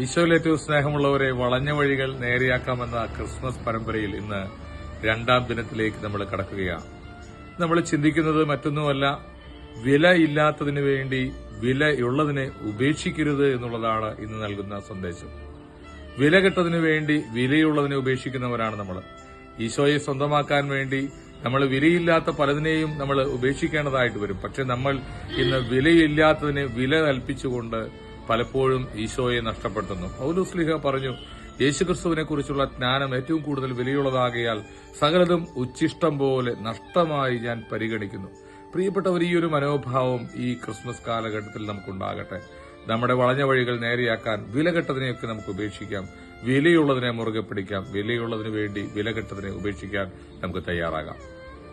ഈശോയിൽ ഏറ്റവും സ്നേഹമുള്ളവരെ വളഞ്ഞ വഴികൾ നേരെയാക്കാമെന്ന ക്രിസ്മസ് പരമ്പരയിൽ ഇന്ന് രണ്ടാം ദിനത്തിലേക്ക് നമ്മൾ കടക്കുകയാണ്. നമ്മൾ ചിന്തിക്കുന്നത് മറ്റൊന്നുമല്ല വില ഇല്ലാത്തതിന് വേണ്ടി വിലയുള്ളതിനെ ഉപേക്ഷിക്കരുത് എന്നുള്ളതാണ് ഇന്ന് നൽകുന്ന സന്ദേശം. വില കിട്ടതിനു വേണ്ടി വിലയുള്ളതിനെ ഉപേക്ഷിക്കുന്നവരാണ് നമ്മൾ. ഈശോയെ സ്വന്തമാക്കാൻ വേണ്ടി നമ്മൾ വിലയില്ലാത്ത പലതിനെയും നമ്മൾ ഉപേക്ഷിക്കേണ്ടതായിട്ട് വരും. പക്ഷെ നമ്മൾ ഇന്ന് വിലയില്ലാത്തതിനെ വില കൽപ്പിച്ചുകൊണ്ട് പലപ്പോഴും ഈശോയെ നഷ്ടപ്പെടുത്തുന്നു. പൗലുസ്ലിഹ പറഞ്ഞു യേശുക്രിസ്തുവിനെ കുറിച്ചുള്ള ജ്ഞാനം ഏറ്റവും കൂടുതൽ വിലയുള്ളതാകയാൽ സകലതും ഉച്ചിഷ്ടം പോലെ നഷ്ടമായി ഞാൻ പരിഗണിക്കുന്നു. പ്രിയപ്പെട്ടവർ ഈ ഒരു മനോഭാവം ഈ ക്രിസ്മസ് കാലഘട്ടത്തിൽ നമുക്കുണ്ടാകട്ടെ. നമ്മുടെ വളഞ്ഞ വഴികൾ നേരെയാക്കാൻ വിലകെട്ടതിനെയൊക്കെ നമുക്ക് ഉപേക്ഷിക്കാം. വിലയുള്ളതിനെ മുറുകെ പിടിക്കാം. വിലയുള്ളതിനു വേണ്ടി വിലകെട്ടതിനെ ഉപേക്ഷിക്കാൻ നമുക്ക് തയ്യാറാകാം.